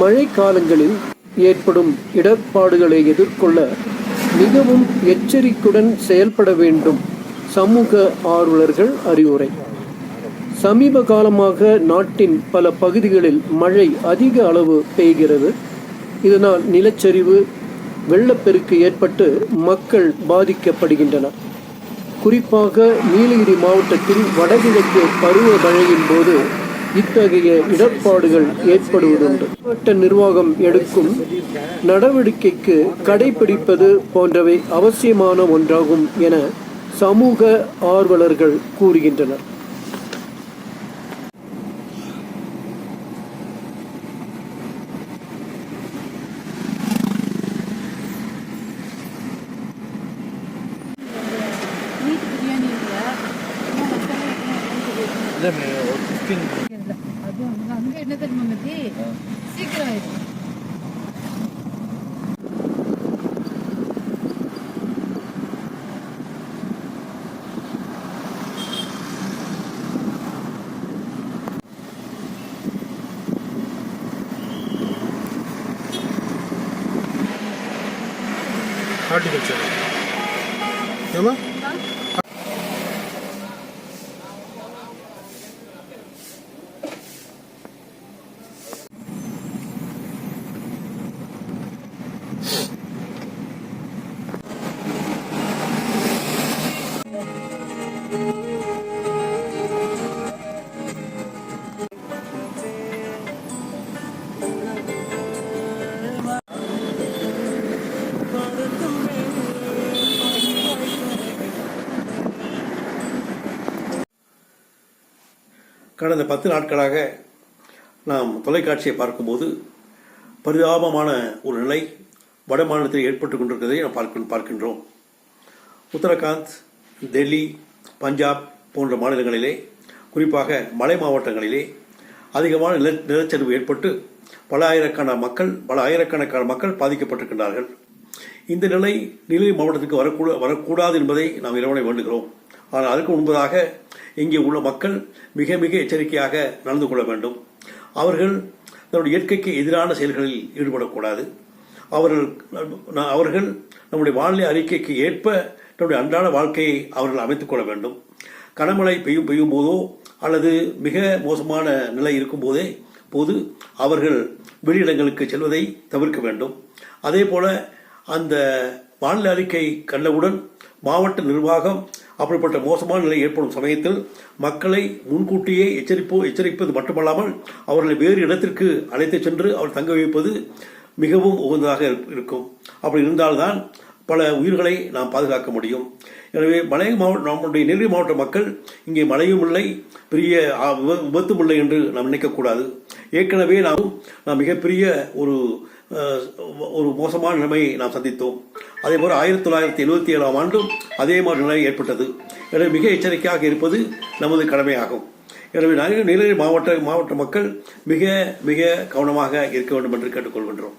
மழைக்காலங்களில் ஏற்படும் இடர்பாடுகளை எதிர்கொள்ள மிகவும் எச்சரிக்கையுடன் செயல்பட வேண்டும் சமூக ஆர்வலர்கள் அறிவுரை. சமீப காலமாக நாட்டின் பல பகுதிகளில் மழை அதிக அளவு பெய்கிறது. இதனால் நிலச்சரிவு வெள்ளப்பெருக்கு ஏற்பட்டு மக்கள் பாதிக்கப்படுகின்றனர். குறிப்பாக நீலகிரி மாவட்டத்தில் வடகிழக்கு பருவமழையின் போது இத்தகைய இடர்பாடுகள் ஏற்படுவதுண்டு. மாவட்ட நிர்வாகம் எடுக்கும் நடவடிக்கைக்கு கடைபிடிப்பது போன்றவை அவசியமான ஒன்றாகும் என சமூக ஆர்வலர்கள் கூறுகின்றனர். எல்லாம் இல்லை ஒரு ஃபிஃப்டீன் இல்ல அது அங்க அங்க என்ன தெரியுமா கடந்த பத்து நாட்களாக நாம் தொலைக்காட்சியை பார்க்கும்போது பரிதாபமான ஒரு நிலை வட மாநிலத்தில் ஏற்பட்டு கொண்டிருக்கிறதை நாம் பார்க்க பார்க்கின்றோம். உத்தரகாண்ட் டெல்லி பஞ்சாப் போன்ற மாநிலங்களிலே குறிப்பாக மலை மாவட்டங்களிலே அதிகமான நில நிலச்சரிவு ஏற்பட்டு பல ஆயிரக்கான மக்கள் பல ஆயிரக்கணக்கான மக்கள் பாதிக்கப்பட்டிருக்கின்றார்கள். இந்த நிலை நீலகிரி மாவட்டத்துக்கு வரக்கூட வரக்கூடாது என்பதை நாம் இறைவனை வேண்டுகிறோம். ஆனால் அதற்கு முன்பதாக இங்கே உள்ள மக்கள் மிக மிக எச்சரிக்கையாக நடந்து கொள்ள வேண்டும். அவர்கள் தன்னுடைய இயற்கைக்கு எதிரான செயல்களில் ஈடுபடக்கூடாது. அவர்கள் அவர்கள் நம்முடைய வானிலை அறிக்கைக்கு ஏற்ப நம்முடைய அன்றாட வாழ்க்கையை அவர்கள் அமைத்துக் கொள்ள வேண்டும். கனமழை பெய்யும் பெய்யும் போதோ அல்லது மிக மோசமான நிலை இருக்கும் போதே போது அவர்கள் வெளியிடங்களுக்கு செல்வதை தவிர்க்க வேண்டும். அதே போல அந்த வானிலை அறிக்கை கண்டவுடன் மாவட்ட நிர்வாகம் அப்படிப்பட்ட மோசமான நிலை ஏற்படும் சமயத்தில் மக்களை முன்கூட்டியே எச்சரிப்போ எச்சரிப்பது மட்டுமல்லாமல் அவர்களை வேறு இடத்திற்கு அழைத்துச் சென்று அவர் தங்க வைப்பது மிகவும் உகந்ததாக இருக்கும். அப்படி இருந்தால்தான் பல உயிர்களை நாம் பாதுகாக்க முடியும். எனவே மலை மாவட்ட நம்முடைய நெல்லை மாவட்ட மக்கள் இங்கே மழையும் இல்லை பெரிய விப- விபத்தும் இல்லை என்று நாம் நினைக்கக்கூடாது ஏற்கனவே நாம் நாம் மிகப்பெரிய ஒரு ஒரு மோசமான நிலைமையை நாம் சந்தித்தோம். அதே போல் ஆயிரத்தி தொள்ளாயிரத்தி எழுபத்தி ஏழாம் ஆண்டும் அதே மாதிரி நிலை ஏற்பட்டது. எனவே மிக எச்சரிக்கையாக இருப்பது நமது கடமையாகும். எனவே நாங்கள் நீலகிரி மாவட்ட மாவட்ட மக்கள் மிக மிக கவனமாக இருக்க வேண்டும் என்று கேட்டுக்கொள்கின்றோம்.